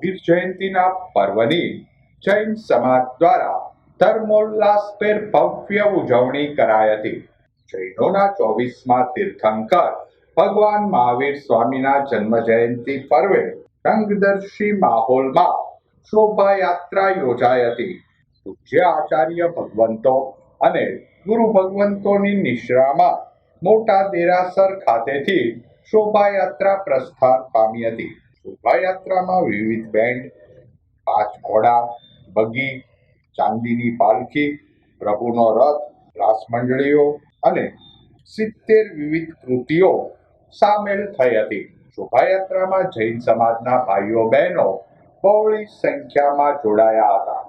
મહાવીર જયંતિના પર્વની જૈન સમાજ દ્વારા ધર્મોલ્લાસભેર ભવ્ય ઉજવણી કરાઈ હતી. જૈનોના ચોવીસમાં તીર્થંકર ભગવાન મહાવીર સ્વામીના જન્મ જયંતિ પર્વે રંગદર્શી માહોલમાં શોભાયાત્રા યોજાઈ હતી. પૂજ્ય આચાર્ય ભગવંતો અને ગુરુ ભગવંતોની નિશ્રામાં મોટા દેરાસર ખાતેથી શોભાયાત્રા પ્રસ્થાન પામી હતી. શોભાયાત્રામાં વિવિધ બેન્ડ પાંચ ઘોડા, બગી, ચાંદીની પાલખી, પ્રભુનો રથ, રાસ મંડળીઓ અને સિત્તેર વિવિધ કૃતિઓ સામેલ થઈ હતી. શોભાયાત્રામાં જૈન સમાજના ભાઈઓ બહેનો બહોળી સંખ્યામાં જોડાયા હતા.